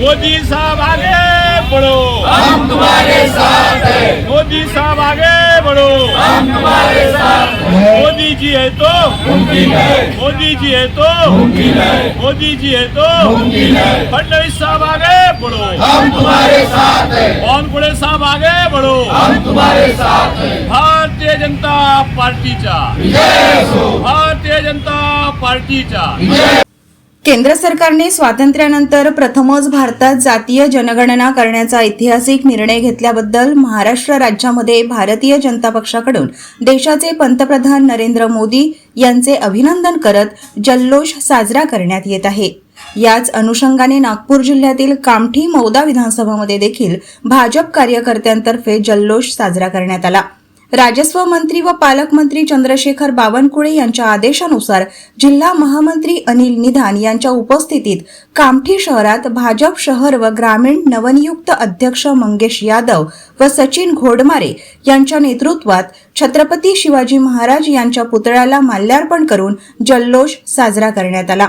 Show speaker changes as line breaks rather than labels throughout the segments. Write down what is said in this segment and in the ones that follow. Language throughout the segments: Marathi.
मोदी साहब आगे बढ़ो।
हम तुम्हारे साथ हैं।
मोदी साहब आगे बढ़ो।
हम तुम्हारे साथ हैं।
मोदी जी है तो।
मुमकिन है
मोदी जी है तो।
मुमकिन है
मोदी जी है तो।
मुमकिन है
फडणवीस साहब आगे बढ़ो।
हम तुम्हारे साथ हैं।
बावनकुळे साहब आगे बढ़ो।
हम तुम्हारे साथ हैं।
भारतीय जनता
असो
भारतीय जनता पार्टीच्या
विजय
केंद्र सरकारने स्वातंत्र्यानंतर प्रथमच भारतात जातीय जनगणना करण्याचा ऐतिहासिक निर्णय घेतल्याबद्दल महाराष्ट्र राज्यामध्ये भारतीय जनता पक्षाकडून देशाचे पंतप्रधान नरेंद्र मोदी यांचे अभिनंदन करत जल्लोष साजरा करण्यात येत आहे. याच अनुषंगाने नागपूर जिल्ह्यातील कामठी मौदा विधानसभामध्ये देखील भाजप कार्यकर्त्यांतर्फे जल्लोष साजरा करण्यात आला. राजस्व मंत्री व पालकमंत्री चंद्रशेखर बावनकुळे यांच्या आदेशानुसार जिल्हा महामंत्री अनिल निधान यांच्या उपस्थितीत कामठी शहरात भाजप शहर व ग्रामीण नवनियुक्त अध्यक्ष मंगेश यादव व सचिन घोडमारे यांच्या नेतृत्वात छत्रपती शिवाजी महाराज यांच्या पुतळ्याला माल्यार्पण करून जल्लोष साजरा करण्यात आला.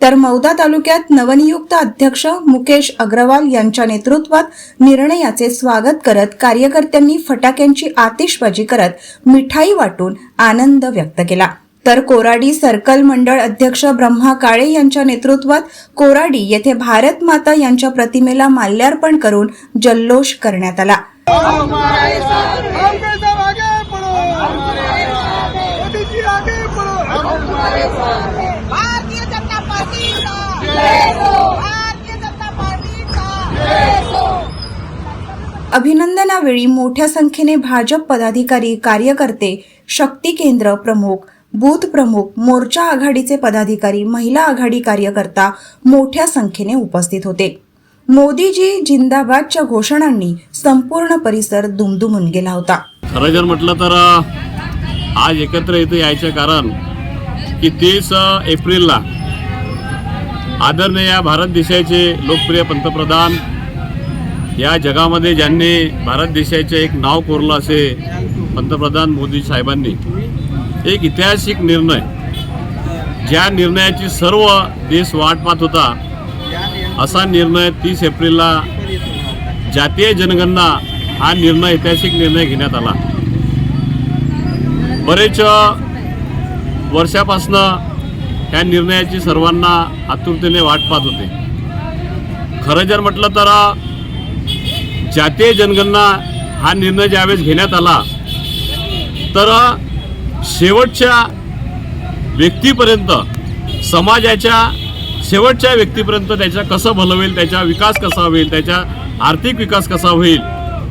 तर मौदा तालुक्यात नवनियुक्त अध्यक्ष मुकेश अग्रवाल यांच्या नेतृत्वात निर्णयाचे स्वागत करत कार्यकर्त्यांनी फटाक्यांची आतिषबाजी करत मिठाई वाटून आनंद व्यक्त केला. तर कोराडी सर्कल मंडळ अध्यक्ष ब्रह्मा काळे यांच्या नेतृत्वात कोराडी येथे भारत माता यांच्या प्रतिमेला माल्यार्पण करून जल्लोष करण्यात आला. अभिनंदनावेळी मोठ्या संख्येने भाजप पदाधिकारी कार्यकर्ते शक्ती केंद्र प्रमुख बूथ प्रमुख मोर्चा आघाडीचे पदाधिकारी महिला आघाडी कार्यकर्ता मोठ्या संख्येने उपस्थित होते. मोदीजी जिंदाबादच्या घोषणांनी संपूर्ण परिसर दुमदुमून गेला होता.
खरं जर म्हटलं तर आज एकत्र इथे यायचं कारण की तीस एप्रिलला आदरणीय भारत देशाचे लोकप्रिय पंतप्रधान या जगामध्ये ज्यांनी भारत देशाचे एक नाव कोरलं असे पंतप्रधान मोदी साहेबांनी एक ऐतिहासिक निर्णय. ज्या निर्णयाची सर्व देश वाट पाहत होता असा निर्णय तीस एप्रिलला जातीय जनगणना हा निर्णय ऐतिहासिक निर्णय घेण्यात आला. बरेच वर्षापासनं ह्या निर्णयाची सर्वांना आतुरतेने वाट पाहत होते. खरं जर म्हटलं तर जातीय जनगणना हा निर्णय ज्यावेळेस घेण्यात आला तर शेवटच्या व्यक्तीपर्यंत समाजाच्या शेवटच्या व्यक्तीपर्यंत त्याचा कसं भलं होईल त्याचा विकास कसा होईल त्याचा आर्थिक विकास कसा होईल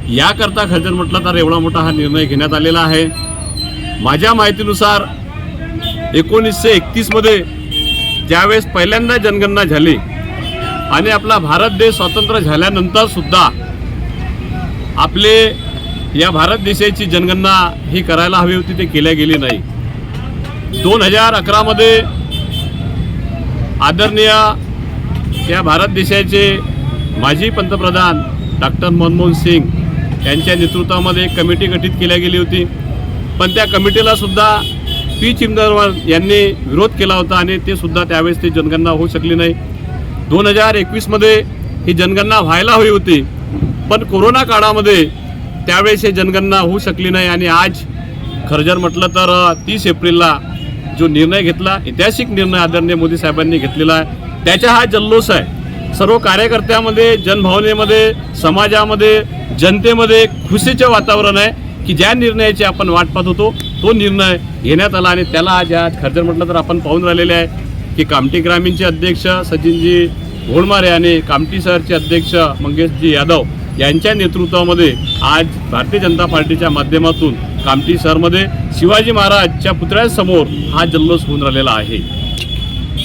याकरता खरं म्हटलं तर एवढा मोठा हा निर्णय घेण्यात आलेला आहे. माझ्या माहितीनुसार एकोणीसशे एकतीसमध्ये ज्यावेळेस पहिल्यांदा जनगणना झाली आणि आपला भारत देश स्वतंत्र झाल्यानंतरसुद्धा आपले या भारत देशाची जनगणना ही करायला हवी होती ते केल्या गेली नाही. दोन हजार अकरामध्ये आदरणीय या भारत देशाचे माजी पंतप्रधान डॉक्टर मनमोहन सिंग यांच्या नेतृत्वामध्ये एक कमिटी गठीत केल्या गेली होती. पण त्या कमिटीला सुद्धा पी चिदंबरम यांनी विरोध केला होता आणि ते सुद्धा त्यावेळेस ती जनगणना होऊ शकली नाही. दोन हजार एकवीसमध्ये ही जनगणना व्हायला हवी होती. पण कोरोना काळामध्ये त्यावेळेस हे जनगणना होऊ शकली नाही आणि आज खरं जर म्हटलं तर तीस एप्रिलला जो निर्णय घेतला ऐतिहासिक निर्णय आदरणीय मोदी साहेबांनी घेतलेला आहे. त्याचा हा जल्लोष आहे. सर्व कार्यकर्त्यामध्ये जनभावनेमध्ये समाजामध्ये जनतेमध्ये खुशीचे वातावरण आहे की ज्या निर्णयाची आपण वाट पाहत होतो तो निर्णय घेण्यात आला आणि त्याला आज आज खर्जर म्हटलं तर आपण पाहून राहिलेले आहे की कामटी ग्रामीणचे अध्यक्ष सचिनजी घोडमारे आणि कामटी शहरचे अध्यक्ष मंगेशजी यादव यांच्या नेतृत्वामध्ये आज भारतीय जनता पार्टीच्या माध्यमातून कामठी शहरमध्ये शिवाजी महाराजच्या पुतळ्यासमोर हा जल्लोष होऊन राहिलेला आहे.